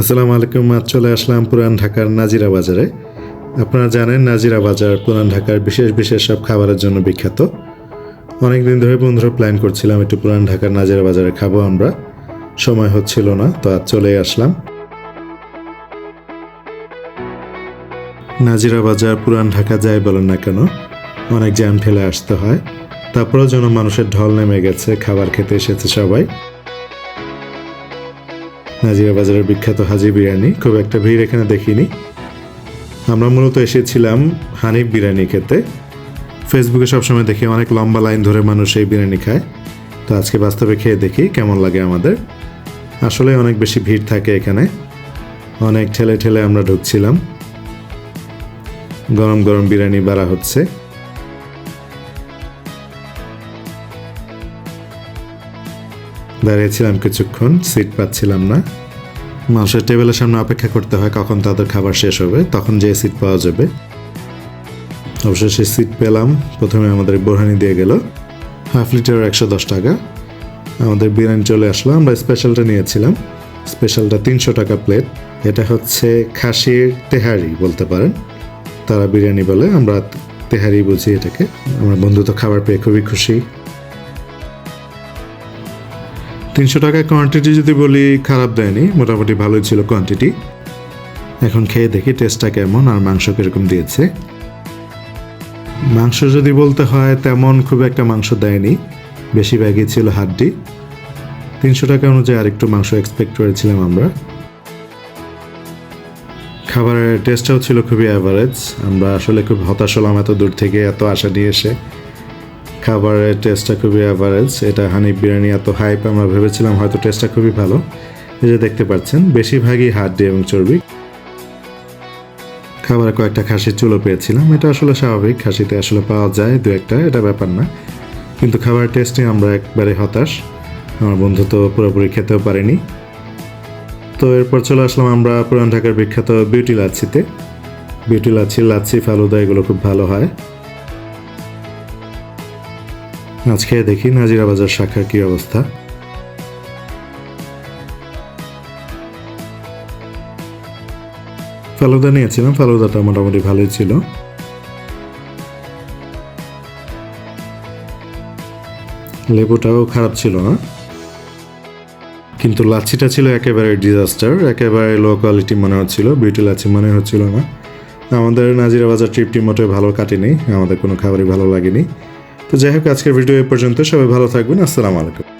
আসসালামু আলাইকুম, আজ চলে আসলাম পুরান ঢাকার নাজিরা বাজারে। আপনারা জানেন নাজিরা বাজার পুরান ঢাকার বিশেষ বিশেষ সব খাবারের জন্য বিখ্যাত। অনেক দিন ধরে বন্ধুরা প্ল্যান করছিলাম একটু পুরান ঢাকার নাজিরা বাজারে খাব আমরা। সময় হচ্ছিল না, তো আজ চলে আসলাম। নাজিরা বাজার পুরান ঢাকা যাই বলেন না কেন, অনেক জ্যাম ঠেলে আসতে হয়। তারপরেও যেন মানুষের ঢল নেমে গেছে, খাবার খেতে এসেছে সবাই। নাজিরা বাজারের বিখ্যাত হাজি বিরিয়ানি। খুব একটা ভিড় এখানে দেখিনি। আমরা মূলত এসেছিলাম হানিফ বিরিয়ানি খেতে। ফেসবুকে সবসময় দেখি অনেক লম্বা লাইন ধরে মানুষ এই বিরিয়ানি খায়। তো আজকে বাস্তবে খেয়ে দেখি কেমন লাগে আমাদের। আসলে অনেক বেশি ভিড় থাকে এখানে। অনেক ঠেলে ঠেলে আমরা ঢুকছিলাম। গরম গরম বিরিয়ানি বাড়া হচ্ছে। দাঁড়িয়েছিলাম কিছুক্ষণ সিট পাচ্ছিলাম না। মানুষের টেবিলের সামনে অপেক্ষা করতে হয় কখন তাদের খাবার শেষ হবে, তখন যে সিট পাওয়া যাবে। অবশেষে সিট পেলাম, প্রথমে আমাদের বোরহানি দিয়ে গেল। হাফ লিটার একশো দশ টাকা। আমাদের বিরিয়ানি চলে আসলো, আমরা স্পেশালটা নিয়েছিলাম। স্পেশালটা তিনশো টাকা প্লেট এটা হচ্ছে খাসির তেহারি বলতে পারেন। তারা বিরিয়ানি বলে, আমরা তেহারি বুঝি এটাকে। আমার বন্ধু তো খাবার পেয়ে খুবই খুশি। তিনশো টাকার কোয়ান্টিটি যদি বলি, খারাপ দেয়নি, মোটামুটি ভালোই ছিল কোয়ান্টিটি এখন খেয়ে দেখি টেস্টটা কেমন আর মাংস কীরকম দিয়েছে। মাংস যদি বলতে হয়, তেমন খুব একটা মাংস দেয়নি বেশিরভাগই ছিল হাড্ডি। তিনশো টাকা অনুযায়ী আরেকটু মাংস এক্সপেক্ট করেছিলাম আমরা। খাবারের টেস্টটাও ছিল খুবই অ্যাভারেজ আমরা আসলে খুব হতাশ হলাম এত দূর থেকে, এত আশা নিয়ে এসে। খাবারের টেস্টটা খুবই অ্যাভারেজ এটা হানিফ বিরিয়ানি এত হাইপ আমরা ভেবেছিলাম হয়তো টেস্টটা খুবই ভালো। এই যে দেখতে পাচ্ছেন, বেশিরভাগই হাড্ডি এবং চর্বি। খাবারে কয়েকটা খাসির চুলো পেয়েছিলাম। এটা আসলে স্বাভাবিক, খাসিতে আসলে পাওয়া যায় দু একটা, এটা ব্যাপার না। কিন্তু খাবারের টেস্টে আমরা একবারে হতাশ। আমার বন্ধু তো পুরোপুরি খেতেও পারেনি। তো এরপর চলে আসলাম আমরা পুরান ঢাকার বিখ্যাত বিউটি লাচ্ছিতে। বিউটি লাচ্ছি লাচ্ছি, ফালুদা, এগুলো খুব ভালো হয়। আজ খেয়ে দেখি নাজিরা বাজার শাখার কি অবস্থা। ফালুদা নিয়েছিলাম ফালুদাটা মোটামুটি ভালোই ছিল। লেবুটাও খারাপ ছিল না কিন্তু লাচ্ছিটা ছিল একেবারে ডিজাস্টার একেবারে লো কোয়ালিটি মনে হচ্ছিল, বিউটি লাচ্ছি মনে হচ্ছিল না। আমাদের নাজিরা বাজার ট্রিপটি মোটে ভালো কাটেনি, আমাদের কোনো খাবারই ভালো লাগেনি। তো যাই হোক আজকের ভিডিও এ পর্যন্ত। সবাই ভালো থাকবেন। আসসালামু আলাইকুম।